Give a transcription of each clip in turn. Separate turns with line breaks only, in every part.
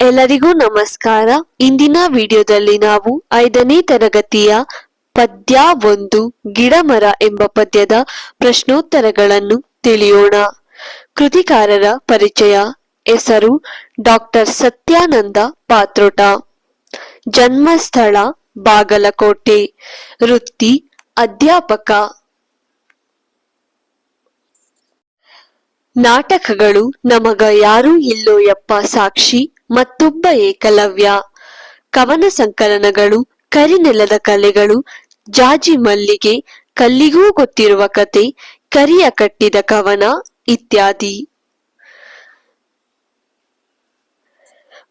ಎಲ್ಲರಿಗೂ ನಮಸ್ಕಾರ. ಇಂದಿನ ವಿಡಿಯೋದಲ್ಲಿ ನಾವು ಐದನೇ ತರಗತಿಯ ಪದ್ಯ ಒಂದು, ಗಿಡಮರ ಎಂಬ ಪದ್ಯದ ಪ್ರಶ್ನೋತ್ತರಗಳನ್ನು ತಿಳಿಯೋಣ. ಕೃತಿಕಾರರ ಪರಿಚಯ, ಹೆಸರು ಡಾಕ್ಟರ್ ಸತ್ಯಾನಂದ ಪಾತ್ರೋಟ. ಜನ್ಮಸ್ಥಳ ಬಾಗಲಕೋಟೆ. ವೃತ್ತಿ ಅಧ್ಯಾಪಕ. ನಾಟಕಗಳು ನಮಗ ಯಾರೂ ಇಲ್ಲೋ ಯಪ್ಪ ಸಾಕ್ಷಿ. ಮತ್ತೊಬ್ಬ ಏಕಲವ್ಯ. ಕವನ ಸಂಕಲನಗಳು, ಕರಿನೆಲದ ಕಲೆಗಳು, ಜಾಜಿ ಮಲ್ಲಿಗೆ, ಕಲ್ಲಿಗೂ ಗೊತ್ತಿರುವ ಕತೆ, ಕರಿಯ ಕಟ್ಟಿದ ಕವನ ಇತ್ಯಾದಿ.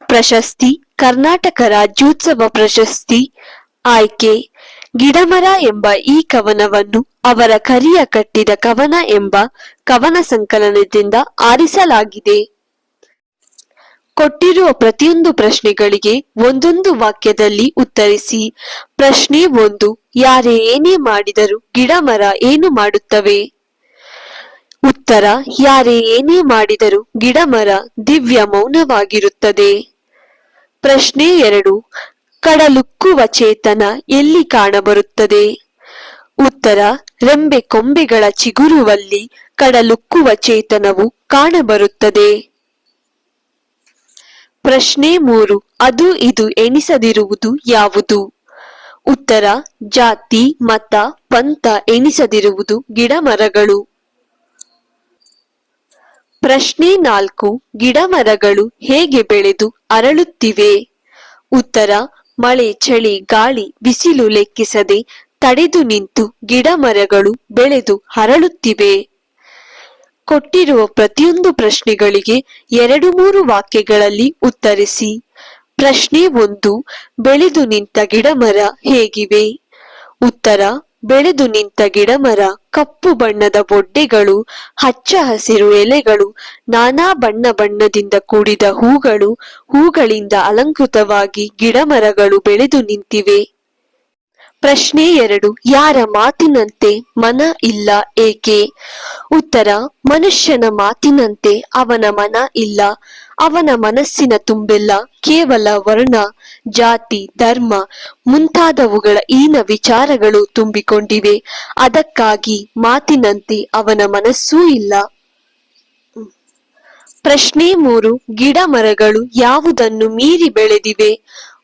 ಪ್ರಶಸ್ತಿ, ಕರ್ನಾಟಕ ರಾಜ್ಯೋತ್ಸವ ಪ್ರಶಸ್ತಿ, ಆಯ್ಕೆ. ಗಿಡಮರ ಎಂಬ ಈ ಕವನವನ್ನು ಅವರ ಕರಿಯ ಕಟ್ಟಿದ ಕವನ ಎಂಬ ಕವನ ಸಂಕಲನದಿಂದ ಆರಿಸಲಾಗಿದೆ. ಕೊಟ್ಟಿರುವ ಪ್ರತಿಯೊಂದು ಪ್ರಶ್ನೆಗಳಿಗೆ ಒಂದೊಂದು ವಾಕ್ಯದಲ್ಲಿ ಉತ್ತರಿಸಿ. ಪ್ರಶ್ನೆ ಒಂದು, ಯಾರೇ ಏನೇ ಮಾಡಿದರೂ ಗಿಡಮರ ಏನು ಮಾಡುತ್ತವೆ? ಉತ್ತರ, ಯಾರೇ ಏನೇ ಮಾಡಿದರೂ ಗಿಡಮರ ದಿವ್ಯ ಮೌನವಾಗಿರುತ್ತದೆ. ಪ್ರಶ್ನೆ ಎರಡು, ಕಡಲುಕ್ಕುವ ಚೇತನ ಎಲ್ಲಿ ಕಾಣಬರುತ್ತದೆ? ಉತ್ತರ, ರೆಂಬೆ ಕೊಂಬೆಗಳ ಚಿಗುರುವಲ್ಲಿ ಕಡಲುಕ್ಕುವ ಚೇತನವು ಕಾಣಬರುತ್ತದೆ. ಪ್ರಶ್ನೆ ಮೂರು. ಅದು ಇದು ಎಣಿಸದಿರುವುದು ಯಾವುದು? ಉತ್ತರ, ಜಾತಿ, ಮತ, ಪಂಥ ಎಣಿಸದಿರುವುದು ಗಿಡಮರಗಳು. ಪ್ರಶ್ನೆ ನಾಲ್ಕು. ಗಿಡಮರಗಳು ಹೇಗೆ ಬೆಳೆದು ಅರಳುತ್ತಿವೆ? ಉತ್ತರ, ಮಳೆ, ಚಳಿ, ಗಾಳಿ, ಬಿಸಿಲು ಲೆಕ್ಕಿಸದೆ ತಡೆದು ನಿಂತು ಗಿಡಮರಗಳು ಬೆಳೆದು ಹರಳುತ್ತಿವೆ ಕೊಟ್ಟಿರುವ ಪ್ರತಿಯೊಂದು ಪ್ರಶ್ನೆಗಳಿಗೆ ಎರಡು ಮೂರು ವಾಕ್ಯಗಳಲ್ಲಿ ಉತ್ತರಿಸಿ. ಪ್ರಶ್ನೆ ಒಂದು, ಬೆಳೆದು ನಿಂತ ಗಿಡಮರ ಹೇಗಿವೆ? ಉತ್ತರ, ಬೆಳೆದು ನಿಂತ ಗಿಡಮರ, ಕಪ್ಪು ಬಣ್ಣದ ಬೊಡ್ಡೆಗಳು, ಹಚ್ಚ ಹಸಿರು ಎಲೆಗಳು, ನಾನಾ ಬಣ್ಣ ಬಣ್ಣದಿಂದ ಕೂಡಿದ ಹೂಗಳು, ಹೂಗಳಿಂದ ಅಲಂಕೃತವಾಗಿ ಗಿಡಮರಗಳು ಬೆಳೆದು ನಿಂತಿವೆ. ಪ್ರಶ್ನೆ ಎರಡು, ಯಾರ ಮಾತಿನಂತೆ ಮನ ಇಲ್ಲ ಏಕೆ? ಉತ್ತರ, ಮನುಷ್ಯನ ಮಾತಿನಂತೆ ಅವನ ಮನ ಇಲ್ಲ, ಅವನ ಮನಸ್ಸಿನ ತುಂಬೆಲ್ಲ, ಕೇವಲ ವರ್ಣ, ಜಾತಿ, ಧರ್ಮ ಮುಂತಾದವುಗಳ ಈನ ವಿಚಾರಗಳು ತುಂಬಿಕೊಂಡಿವೆ, ಅದಕ್ಕಾಗಿ ಮಾತಿನಂತೆ ಅವನ ಮನಸ್ಸೂ ಇಲ್ಲ. ಪ್ರಶ್ನೆ ಮೂರು ಗಿಡ ಮರಗಳು ಯಾವುದನ್ನು ಮೀರಿ ಬೆಳೆದಿವೆ?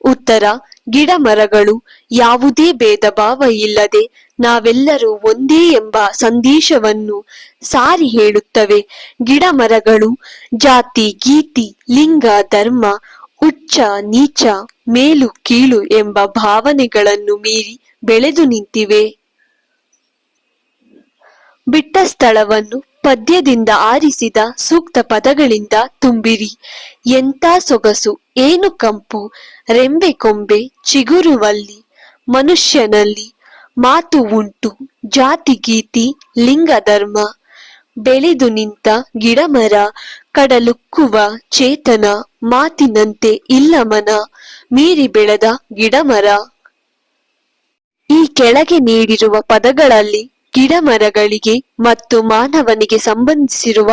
ಉತ್ತರ ಗಿಡ ಮರಗಳು ಯಾವುದೇ ಭೇದ ಭಾವ ಇಲ್ಲದೆ ನಾವೆಲ್ಲರೂ ಒಂದೇ ಎಂಬ ಸಂದೇಶವನ್ನು ಸಾರಿ ಹೇಳುತ್ತವೆ. ಗಿಡ ಮರಗಳು ಜಾತಿ, ಗೀತಿ, ಲಿಂಗ, ಧರ್ಮ ಉಚ್ಚ ನೀಚ, ಮೇಲು, ಕೀಳು ಎಂಬ ಭಾವನೆಗಳನ್ನು ಮೀರಿ ಬೆಳೆದು ನಿಂತಿವೆ. ಬಿಟ್ಟ ಸ್ಥಳವನ್ನು ಪದ್ಯದಿಂದ ಆರಿಸಿದ ಸೂಕ್ತ ಪದಗಳಿಂದ ತುಂಬಿರಿ. ಎಂತ ಸೊಗಸು, ಏನು ಕಂಪು, ರೆಂಬೆ ಕೊಂಬೆ ಚಿಗುರುವಲ್ಲಿ ಮನುಷ್ಯನಲ್ಲಿ ಮಾತು ಉಂಟು, ಜಾತಿ ಗೀತಿ, ಲಿಂಗ ಧರ್ಮ, ಬೆಳೆದು ನಿಂತ ಗಿಡಮರ, ಕಡಲುಕ್ಕುವ ಚೇತನ, ಮಾತಿನಂತೆ ಇಲ್ಲ ಮನ, ಮೀರಿ ಬೆಳೆದ ಗಿಡಮರ. ಈ ಕೆಳಗೆ ನೀಡಿರುವ ಪದಗಳಲ್ಲಿ ಗಿಡಮರಗಳಿಗೆ ಮತ್ತು ಮಾನವನಿಗೆ ಸಂಬಂಧಿಸಿರುವ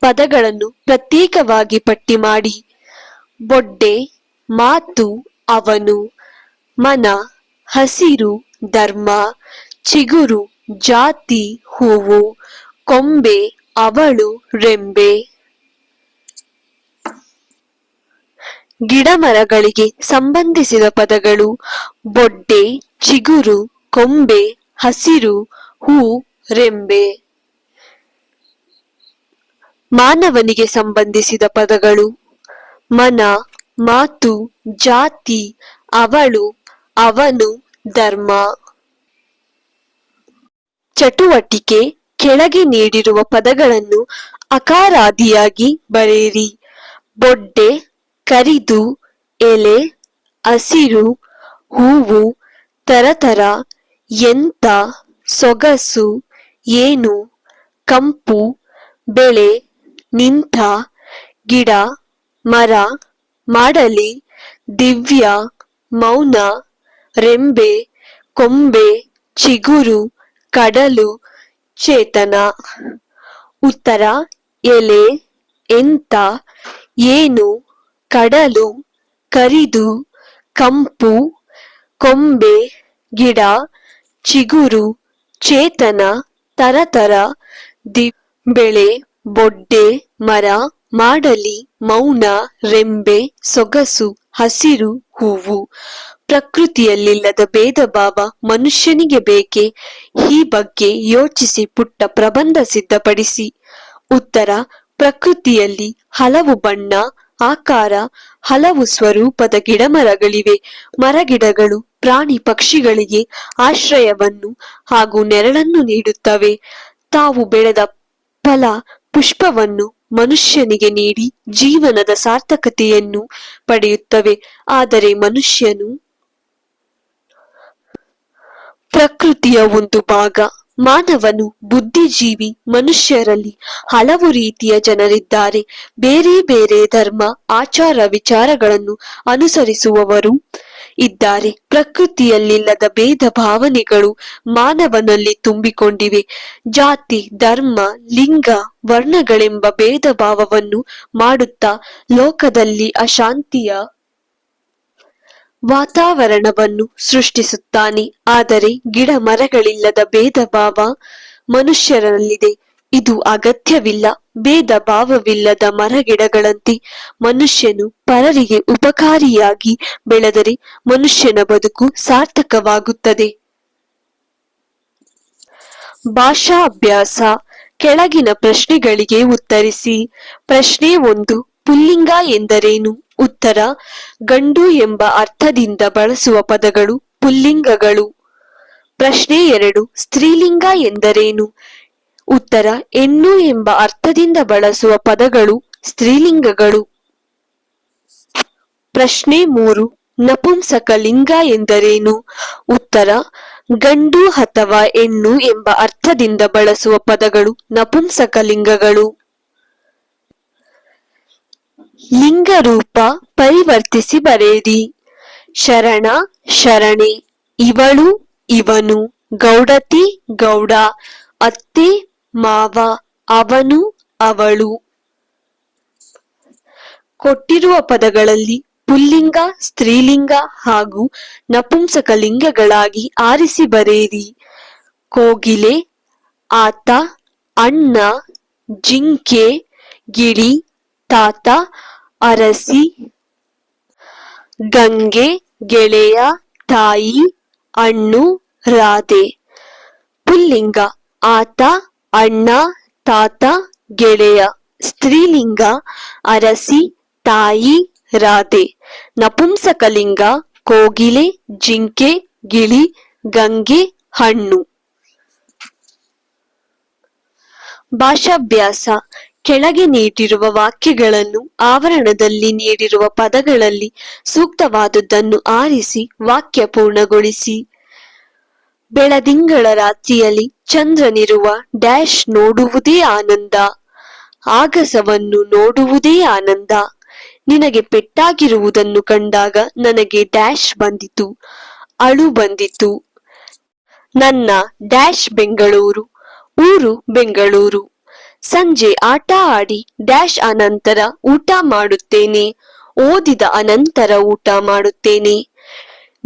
ಪದಗಳನ್ನು ಪ್ರತ್ಯೇಕವಾಗಿ ಪಟ್ಟಿ ಮಾಡಿ. ಬೊಡ್ಡೆ, ಮಾತು, ಅವನು, ಮನ, ಹಸಿರು, ಧರ್ಮ, ಚಿಗುರು, ಜಾತಿ, ಹೂವು, ಕೊಂಬೆ, ಅವಳು, ರೆಂಬೆ. ಗಿಡಮರಗಳಿಗೆ ಸಂಬಂಧಿಸಿದ ಪದಗಳು ಬೊಡ್ಡೆ, ಚಿಗುರು, ಕೊಂಬೆ, ಹಸಿರು ಹೂ ರೆಂಬೆ. ಮಾನವನಿಗೆ ಸಂಬಂಧಿಸಿದ ಪದಗಳು ಮನ, ಮಾತು, ಜಾತಿ, ಅವಳು, ಅವನು, ಧರ್ಮ. ಚಟುವಟಿಕೆ ಕೆಳಗೆ ನೀಡಿರುವ ಪದಗಳನ್ನು ಅಕಾರಾದಿಯಾಗಿ ಬರೆಯಿರಿ. ಬೊಡ್ಡೆ, ಕರಿದು, ಎಲೆ, ಹಸಿರು, ಹೂವು, ತರತರ, ಎಂತ ಸೊಗಸು, ಏನು, ಕಂಪು, ಬೆಳೆ ನಿಂತ ಗಿಡ, ಮರ, ಮಾಡಲಿ, ದಿವ್ಯ, ಮೌನ, ರೆಂಬೆ, ಕೊಂಬೆ, ಚಿಗುರು, ಕಡಲು, ಚೇತನ. ಉತ್ತರ, ಎಲೆ ಎಂತ ಏನು, ಕಡಲು, ಕರಿದು, ಕಂಪು, ಕೊಂಬೆ, ಗಿಡ, ಚಿಗುರು ಚೇತನ, ತರತರ, ದಿ, ಬೆಳೆ, ಬೊಡ್ಡೆ, ಮರ, ಮಾಡಲಿ, ಮೌನ, ರೆಂಬೆ, ಸೊಗಸು, ಹಸಿರು, ಹೂವು. ಪ್ರಕೃತಿಯಲ್ಲಿಲ್ಲದ ಭೇದ ಭಾವ ಮನುಷ್ಯನಿಗೆ ಬೇಕೆ? ಈ ಬಗ್ಗೆ ಯೋಚಿಸಿ ಪುಟ್ಟ ಪ್ರಬಂಧ ಸಿದ್ಧಪಡಿಸಿ. ಉತ್ತರ, ಪ್ರಕೃತಿಯಲ್ಲಿ ಹಲವು ಬಣ್ಣ ಆಕಾರ, ಹಲವು ಸ್ವರೂಪದ ಗಿಡಮರಗಳಿವೆ. ಮರಗಿಡಗಳು, ಪ್ರಾಣಿ ಪಕ್ಷಿಗಳಿಗೆ ಆಶ್ರಯವನ್ನು ಹಾಗೂ ನೆರಳನ್ನು ನೀಡುತ್ತವೆ. ತಾವು ಬೆಳೆದ ಫಲ, ಪುಷ್ಪವನ್ನು ಮನುಷ್ಯನಿಗೆ ನೀಡಿ ಜೀವನದ ಸಾರ್ಥಕತೆಯನ್ನು ಪಡೆಯುತ್ತವೆ. ಆದರೆ ಮನುಷ್ಯನು ಪ್ರಕೃತಿಯ ಒಂದು ಭಾಗ. ಮಾನವನು ಬುದ್ಧಿಜೀವಿ ಮನುಷ್ಯರಲ್ಲಿ ಹಲವು ರೀತಿಯ ಜನರಿದ್ದಾರೆ. ಬೇರೆ ಬೇರೆ ಧರ್ಮ, ಆಚಾರ ವಿಚಾರಗಳನ್ನು ಅನುಸರಿಸುವವರು ಇದ್ದಾರೆ. ಪ್ರಕೃತಿಯಲ್ಲಿಲ್ಲದ ಭೇದ ಭಾವನೆಗಳು ಮಾನವನಲ್ಲಿ ತುಂಬಿಕೊಂಡಿವೆ. ಜಾತಿ, ಧರ್ಮ, ಲಿಂಗ, ವರ್ಣಗಳೆಂಬ ಭೇದ ಭಾವವನ್ನು ಮಾಡುತ್ತಾ ಲೋಕದಲ್ಲಿ ಅಶಾಂತಿಯ ವಾತಾವರಣವನ್ನು ಸೃಷ್ಟಿಸುತ್ತಾನೆ. ಆದರೆ ಗಿಡ ಮರಗಳಿಲ್ಲದ ಭೇದ ಭಾವ ಮನುಷ್ಯರಲ್ಲಿದೆ. ಇದು ಅಗತ್ಯವಿಲ್ಲ. ಭೇದ ಭಾವವಿಲ್ಲದ ಮರಗಿಡಗಳಂತೆ ಮನುಷ್ಯನು ಪರರಿಗೆ ಉಪಕಾರಿಯಾಗಿ ಬೆಳೆದರೆ ಮನುಷ್ಯನ ಬದುಕು ಸಾರ್ಥಕವಾಗುತ್ತದೆ. ಭಾಷಾಭ್ಯಾಸ. ಕೆಳಗಿನ ಪ್ರಶ್ನೆಗಳಿಗೆ ಉತ್ತರಿಸಿ. ಪ್ರಶ್ನೆ ಒಂದು ಪುಲ್ಲಿಂಗ ಎಂದರೇನು? ಉತ್ತರ, ಗಂಡು ಎಂಬ ಅರ್ಥದಿಂದ ಬಳಸುವ ಪದಗಳು ಪುಲ್ಲಿಂಗಗಳು. ಪ್ರಶ್ನೆ ಎರಡು, ಸ್ತ್ರೀಲಿಂಗ ಎಂದರೇನು? ಉತ್ತರ, ಹೆಣ್ಣು ಎಂಬ ಅರ್ಥದಿಂದ ಬಳಸುವ ಪದಗಳು ಸ್ತ್ರೀಲಿಂಗಗಳು. ಪ್ರಶ್ನೆ ಮೂರು, ನಪುಂಸಕ ಲಿಂಗ ಎಂದರೇನು? ಉತ್ತರ, ಗಂಡು ಅಥವಾ ಹೆಣ್ಣು ಎಂಬ ಅರ್ಥದಿಂದ ಬಳಸುವ ಪದಗಳು ನಪುಂಸಕ ಲಿಂಗಗಳು. ಲಿಂಗ ರೂಪ ಪರಿವರ್ತಿಸಿ ಬರೆಯಿರಿ. ಶರಣ, ಶರಣೆ, ಇವಳು, ಇವನು, ಗೌಡತಿ, ಗೌಡ, ಅತ್ತೆ, ಮಾವ, ಅವನು, ಅವಳು. ಕೊಟ್ಟಿರುವ ಪದಗಳಲ್ಲಿ ಪುಲ್ಲಿಂಗ, ಸ್ತ್ರೀಲಿಂಗ ಹಾಗೂ ನಪುಂಸಕ ಲಿಂಗಗಳಾಗಿ ಆರಿಸಿ ಬರೆಯಿರಿ. ಕೋಗಿಲೆ, ಆತ, ಅಣ್ಣ, ಜಿಂಕೆ, ಗಿಳಿ, ತಾತ ಅರಸಿ, ಗಂಗೆ, ಗೆಳೆಯ, ತಾಯಿ, ಅಣ್ಣು, ರಾಧೆ. ಪುಲ್ಲಿಂಗ, ಆತ, ಅಣ್ಣ, ತಾತ, ಗೆಳೆಯ. ಸ್ತ್ರೀಲಿಂಗ, ಅರಸಿ, ತಾಯಿ, ರಾಧೆ. ನಪುಂಸಕಲಿಂಗ, ಕೋಗಿಲೆ, ಜಿಂಕೆ, ಗಿಳಿ, ಗಂಗೆ, ಹಣ್ಣು. ಭಾಷಾಭ್ಯಾಸ ಕೆಳಗೆ ನೀಡಿರುವ ವಾಕ್ಯಗಳನ್ನು ಆವರಣದಲ್ಲಿ ನೀಡಿರುವ ಪದಗಳಲ್ಲಿ ಸೂಕ್ತವಾದುದನ್ನು ಆರಿಸಿ ವಾಕ್ಯ ಪೂರ್ಣಗೊಳಿಸಿ. ಬೆಳದಿಂಗಳ ರಾತ್ರಿಯಲ್ಲಿ ಚಂದ್ರನಿರುವ ಡ್ಯಾಶ್ ನೋಡುವುದೇ ಆನಂದ. ಆಗಸವನ್ನು ನೋಡುವುದೇ ಆನಂದ. ನಿನಗೆ ಪೆಟ್ಟಾಗಿರುವುದನ್ನು ಕಂಡಾಗ ನನಗೆ ಡ್ಯಾಶ್ ಬಂದಿತು, ಅಳು ಬಂದಿತು. ನನ್ನ ಡ್ಯಾಶ್ ಬೆಂಗಳೂರು, ಊರು ಬೆಂಗಳೂರು. ಸಂಜೆ ಆಟ ಆಡಿ ಡ್ಯಾಶ್ ಅನಂತರ ಊಟ ಮಾಡುತ್ತೇನೆ. ಓದಿದ ಅನಂತರ ಊಟ ಮಾಡುತ್ತೇನೆ.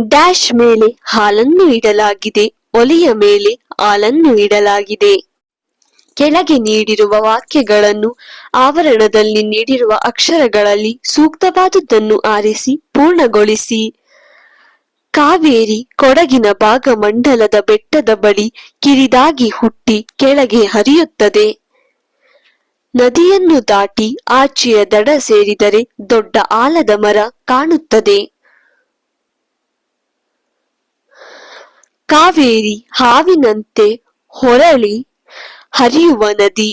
ಡ್ಯಾಶ್ ಮೇಲೆ ಹಾಲನ್ನು ಇಡಲಾಗಿದೆ. ಒಲೆಯ ಮೇಲೆ ಹಾಲನ್ನು ಇಡಲಾಗಿದೆ. ಕೆಳಗೆ ನೀಡಿರುವ ವಾಕ್ಯಗಳನ್ನು ಆವರಣದಲ್ಲಿ ನೀಡಿರುವ ಅಕ್ಷರಗಳಲ್ಲಿ ಸೂಕ್ತವಾದುದನ್ನು ಆರಿಸಿ ಪೂರ್ಣಗೊಳಿಸಿ. ಕಾವೇರಿ ಕೊಡಗಿನ ಭಾಗಮಂಡಲದ ಬೆಟ್ಟದ ಬಳಿ ಕಿರಿದಾಗಿ ಹುಟ್ಟಿ ಕೆಳಗೆ ಹರಿಯುತ್ತದೆ. ನದಿಯನ್ನು ದಾಟಿ ಆಚೆಯ ದಡ ಸೇರಿದರೆ ದೊಡ್ಡ ಆಲದ ಮರ ಕಾಣುತ್ತದೆ. ಕಾವೇರಿ ಹಾವಿನಂತೆ ಹೊರಳಿ ಹರಿಯುವ ನದಿ.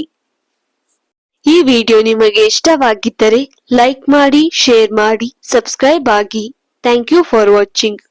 ಈ ವಿಡಿಯೋ ನಿಮಗೆ ಇಷ್ಟವಾಗಿದ್ದರೆ ಲೈಕ್ ಮಾಡಿ, ಶೇರ್ ಮಾಡಿ, ಸಬ್ಸ್ಕ್ರೈಬ್ ಆಗಿ. Thank you for watching.